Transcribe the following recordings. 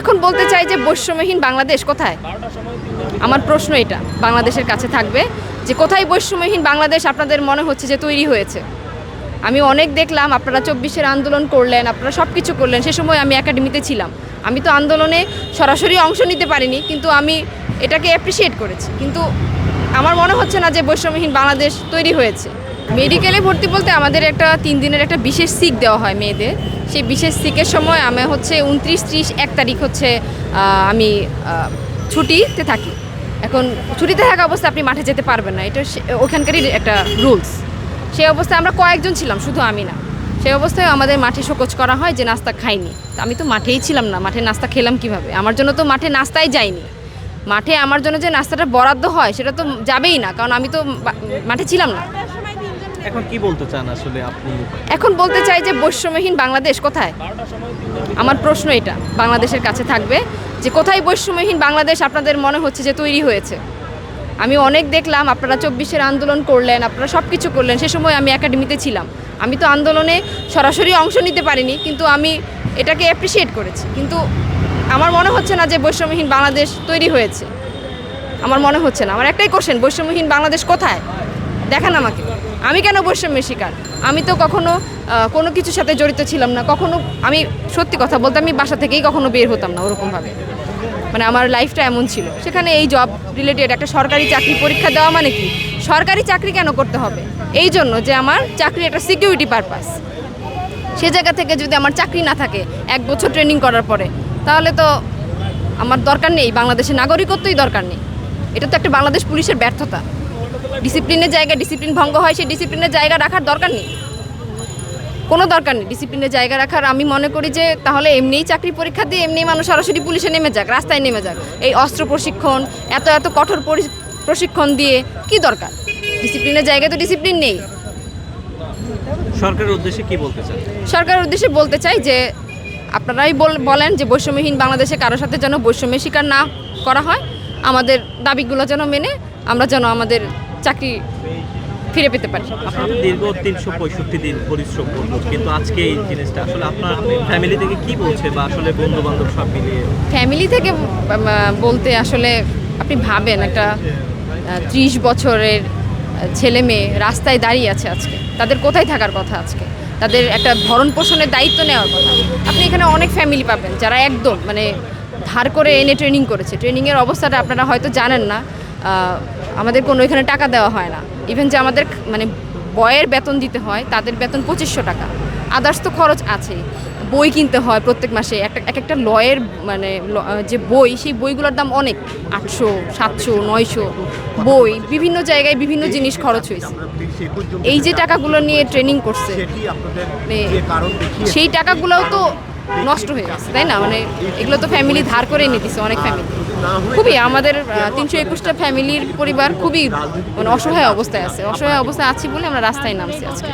এখন বলতে চাই যে বৈষম্যহীন বাংলাদেশ কোথায়? আমার প্রশ্ন এটা, বাংলাদেশের কাছে থাকবে যে কোথায় বৈষম্যহীন বাংলাদেশ আপনাদের মনে হচ্ছে যে তৈরি হয়েছে? আমি অনেক দেখলাম, আপনারা চব্বিশের আন্দোলন করলেন, আপনারা সব কিছু করলেন, সে সময় আমি একাডেমিতে ছিলাম। আমি তো আন্দোলনে সরাসরি অংশ নিতে পারিনি, কিন্তু আমি এটাকে অ্যাপ্রিসিয়েট করেছি। কিন্তু আমার মনে হচ্ছে না যে বৈষম্যহীন বাংলাদেশ তৈরি হয়েছে। মেডিকেলে ভর্তি বলতে আমাদের একটা তিন দিনের একটা বিশেষ সিক দেওয়া হয় মেয়েদের। সেই বিশেষ সিকের সময় আমি হচ্ছে উনত্রিশ ত্রিশ এক তারিখ হচ্ছে আমি ছুটিতে থাকি। এখন ছুটিতে থাকা অবস্থা আপনি মাঠে যেতে পারবেন না। এটা ওখানকারই একটা রুলস সেই অবস্থায় আমরা কয়েকজন ছিলাম, শুধু আমি না। সেই অবস্থায় আমাদের মাঠে শোকজ করা হয় যে নাস্তা খাইনি। আমি তো মাঠেই ছিলাম না, মাঠে নাস্তা খেলাম কীভাবে? আমার জন্য তো মাঠে নাস্তাই যায়নি। মাঠে আমার জন্য যে নাস্তাটা বরাদ্দ হয়, সেটা তো যাবেই না, কারণ আমি তো মাঠে ছিলাম না। এখন কি বলতে চান আসলে আপনি? এখন বলতে চাই যে বৈষম্যহীন বাংলাদেশ কোথায়? আমার প্রশ্ন এটা, বাংলাদেশের কাছে থাকবে যে কোথায় বৈষম্যহীন বাংলাদেশ আপনাদের মনে হচ্ছে যে তৈরি হয়েছে? আমি অনেক দেখলাম, আপনারা চব্বিশের আন্দোলন করলেন, আপনারা সব কিছু করলেন, সে সময় আমি একাডেমিতে ছিলাম। আমি তো আন্দোলনে সরাসরি অংশ নিতে পারিনি, কিন্তু আমি এটাকে অ্যাপ্রিসিয়েট করেছি। কিন্তু আমার মনে হচ্ছে না যে বৈষম্যহীন বাংলাদেশ তৈরি হয়েছে। আমার মনে হচ্ছে না। আমার একটাই কোশ্চেন বৈষম্যহীন বাংলাদেশ কোথায়? দেখান আমাকে। আমি কেন বৈষম্যের শিকার? আমি তো কখনো কোনো কিছুর সাথে জড়িত ছিলাম না। কখনো, আমি সত্যি কথা বলতে আমি বাসা থেকেই কখনো বের হতাম না ওরকমভাবে। মানে আমার লাইফটা এমন ছিল। সেখানে এই জব রিলেটেড একটা সরকারি চাকরি পরীক্ষা দেওয়া মানে কি? সরকারি চাকরি কেন করতে হবে? এই জন্য যে আমার চাকরি একটা সিকিউরিটি পারপাস সে জায়গা থেকে যদি আমার চাকরি না থাকে, এক বছর ট্রেনিং করার পরে, তাহলে তো আমার দরকার নেই। বাংলাদেশের নাগরিকত্বই দরকার নেই। এটা তো একটা বাংলাদেশ পুলিশের ব্যর্থতা। ডিসিপ্লিনের জায়গায় ডিসিপ্লিন ভঙ্গ হয় সেই ডিসিপ্লিনের জায়গা রাখার দরকার নেই। কোনো দরকার নেই ডিসিপ্লিনের জায়গা রাখার। আমি মনে করি যে তাহলে এমনিই চাকরি পরীক্ষা দিয়ে এমনি মানুষ সরাসরি পুলিশে নেমে যাক রাস্তায় নেমে যাক। এই অস্ত্র প্রশিক্ষণ এত এত কঠোর পরি- প্রশিক্ষণ দিয়ে কি দরকার? ডিসিপ্লিনের জায়গায় তো ডিসিপ্লিন নেই। সরকারের উদ্দেশ্যে কি বলতে চাই সরকারের উদ্দেশ্যে বলতে চাই যে আপনারাই বল- বলেন যে বৈষম্যহীন বাংলাদেশে কারোর সাথে যেন বৈষম্যের শিকার না করা হয়। আমাদের দাবিগুলো যেন মেনে আমরা যেন আমাদের চাকরি ফিরে পেতে পারি। আপনারা দীর্ঘ তিনশো পঁয়ষট্টি দিন পরিশ্রম করল কিন্তু আজকে এই জিনিসটা আসলে আপনার ফ্যামিলি থেকে কি বলছে বা আসলে বন্ধু বান্ধব সব মিলিয়ে? ফ্যামিলি থেকে বলতে আসলে আপনি ভাবেন একটা ত্রিশ বছরের ছেলে মেয়ে রাস্তায় দাঁড়িয়ে আছে আজকে। তাদের কোথায় থাকার কথা আজকে? তাদের একটা ভরণ পোষণের দায়িত্ব নেওয়ার কথা। আপনি এখানে অনেক ফ্যামিলি পাবেন যারা একদম মানে ধার করে এনে ট্রেনিং করেছে। ট্রেনিংয়ের অবস্থাটা আপনারা হয়তো জানেন না আমাদের কোনো এখানে টাকা দেওয়া হয় না। ইভেন যে আমাদের মানে বয়ের বেতন দিতে হয়, তাদের বেতন পঁচিশশো টাকা। আদার্স তো খরচ আছেই। বই কিনতে হয় প্রত্যেক মাসে। একটা এক একটা লয়ের মানে যে বই, সেই বইগুলোর দাম অনেক। আটশো, সাতশো, নয়শো বই, বিভিন্ন জায়গায় বিভিন্ন জিনিস খরচ হয়েছে। এই যে টাকাগুলো নিয়ে ট্রেনিং করছে মানে সেই টাকাগুলোও তো নষ্ট হয়ে গেছে তাই না? মানে এগুলো তো ফ্যামিলি ধার করে নিতেছে অনেক ফ্যামিলি খুবই আমাদের তিনশো একুশটা ফ্যামিলির পরিবার খুবই মানে অসহায় অবস্থায় আছে। অসহায় অবস্থায় আছি বলে আমরা রাস্তায় নামছি আজকে।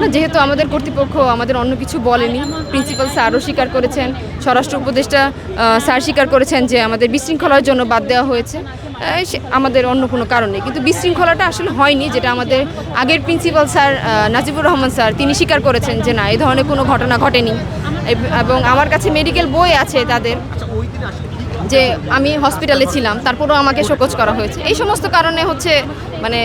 না যেহেতু আমাদের কর্তৃপক্ষ আমাদের অন্য কিছু বলেনি প্রিন্সিপাল স্যারও স্বীকার করেছেন স্বরাষ্ট্র উপদেষ্টা স্যার স্বীকার করেছেন যে আমাদের বিশৃঙ্খলার জন্য বাদ দেওয়া হয়েছে। আমাদের অন্য কোনো কারণে কিন্তু বিশৃঙ্খলাটা আসলে হয়নি, যেটা আমাদের আগের principal sir Najibur Rahman sir, তিনি স্বীকার করেছেন যে না এই ধরনের কোনো ঘটনা ঘটেনি। এবং আমার কাছে মেডিকেল বই আছে তাদের, যে আমি হসপিটালে ছিলাম, তারপরেও আমাকে শোকজ করা হয়েছে। এই সমস্ত কারণে হচ্ছে মানে